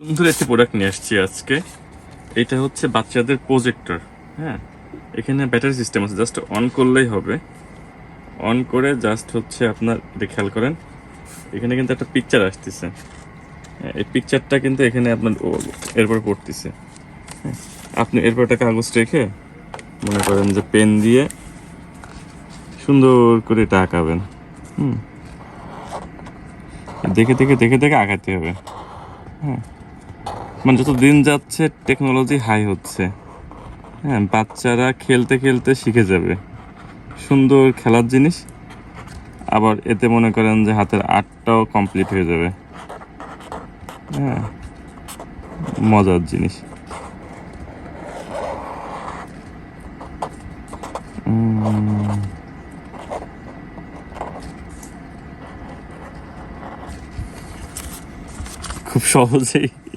সুন্দর একটি প্রোডাক্ট নিয়ে আসছি আজকে। এটা হচ্ছে বাচ্চাদের প্রজেক্টর হ্যাঁ? এখানে ব্যাটারি সিস্টেম আছে জাস্ট অন করলেই হবে। অন করে জাস্ট হচ্ছে আপনার খেয়াল করেন এখানে কিন্তু একটা পিকচার আসতেছে। হ্যাঁ, এই পিকচারটা কিন্তু এখানে আপনার এরপর পড়তেছে। হ্যাঁ, আপনি এরপর একটা কাগজ রেখে মনে করেন যে পেন দিয়ে সুন্দর করে এটা আঁকাবেন। হুম। দেখে দেখে দেখে দেখে আঁকাতে হবে। হ্যাঁ। মানে যত দিন যাচ্ছে টেকনোলজি হাই হচ্ছে। হ্যাঁ বাচ্চারা খেলতে খেলতে শিখে যাবে। সুন্দর খেলার জিনিস। আবার এতে মনে করেন যে হাতের আর্টটাও কমপ্লিট হয়ে যাবে। হ্যাঁ মজার জিনিস। খুব সহজেই